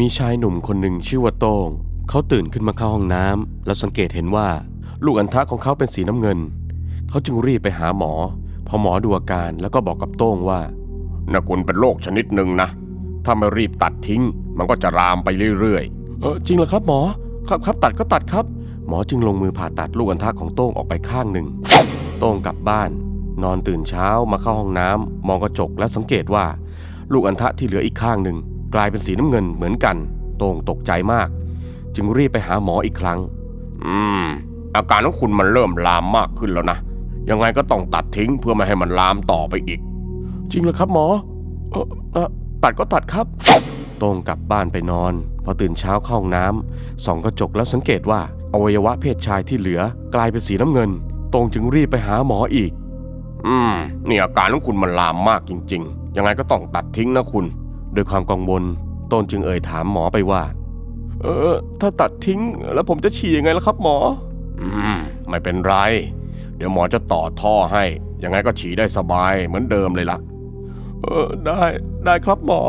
มีชายหนุ่มคนหนึ่งชื่อว่าโต้งเขาตื่นขึ้นมาเข้าห้องน้ำแล้วสังเกตเห็นว่า ลูกอัณฑะของเขาเป็นสีน้ำเงิน เขาจึงรีบไปหาหมอ พอหมอดูอาการแล้วก็บอกกับโต้งว่านะคุณเป็นโรคชนิดหนึ่งนะ ถ้าไม่รีบตัดทิ้ง มันก็จะรามไปเรื่อยเออจริงเหรอครับหมอ ครับครับตัดก็ตัดครับ หมอจึงลงมือผ่าตัดลูกอัณฑะของโต้งออกไปข้างหนึ่ง โต้งกลับบ้าน นอนตื่นเช้ามาเข้าห้องน้ำมองกระจกและสังเกตว่า ลูกอัณฑะที่เหลืออีกข้างหนึ่ง กลายเป็นสีน้ำเงินเหมือนกัน โต้งตกใจมาก จึงรีบไปหาหมออีกครั้ง อืม อาการของคุณมันเริ่มลามมากขึ้นแล้วนะ ยังไงก็ต้องตัดทิ้งเพื่อไม่ให้มันลามต่อไปอีก จริงเหรอครับหมออตัดก็ตัดครับ โต้งกลับบ้านไปนอน พอตื่นเช้าเข้าห้องน้ำส่องกระจกแล้วสังเกตว่าอวัยวะเพศชายที่เหลือกลายเป็นสีน้ำเงิน โต้งจึงรีบไปหาหมออีก อืม นี่อาการของคุณมันลามมากจริง ๆ ยังไงก็ต้องตัดทิ้งนะคุณ ด้วยความกังวลโต้นจึงเอ่ยถามหมอไปว่า เออ ถ้าตัดทิ้งแล้วผมจะฉี่ยังไงล่ะครับหมอ อืม ไม่เป็นไร เดี๋ยวหมอจะต่อท่อให้ ยังไงก็ฉี่ได้สบายเหมือนเดิมเลยล่ะ เออ ได้ ได้ครับหมอ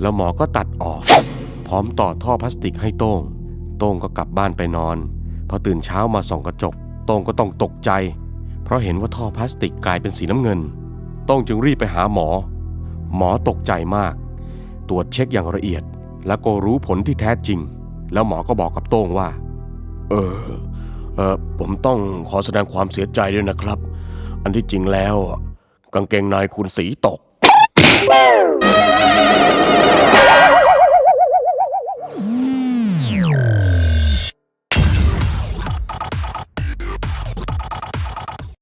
แล้วหมอก็ตัดออก พร้อมต่อท่อพลาสติกให้โต้ง โต้งก็กลับบ้านไปนอน พอตื่นเช้ามาส่องกระจก โต้งก็ต้องตกใจ เพราะเห็นว่าท่อพลาสติกกลายเป็นสีน้ำเงิน โต้งจึงรีบไปหาหมอ หมอตกใจมาก ตรวจเช็คอย่างละเอียด แล้วก็รู้ผลที่แท้จริง แล้วหมอก็บอกกับโต้งว่า เออเออผมต้องขอแสดงความเสียใจด้วยนะครับ อันที่จริงแล้ว กางเกงในคุณสีตก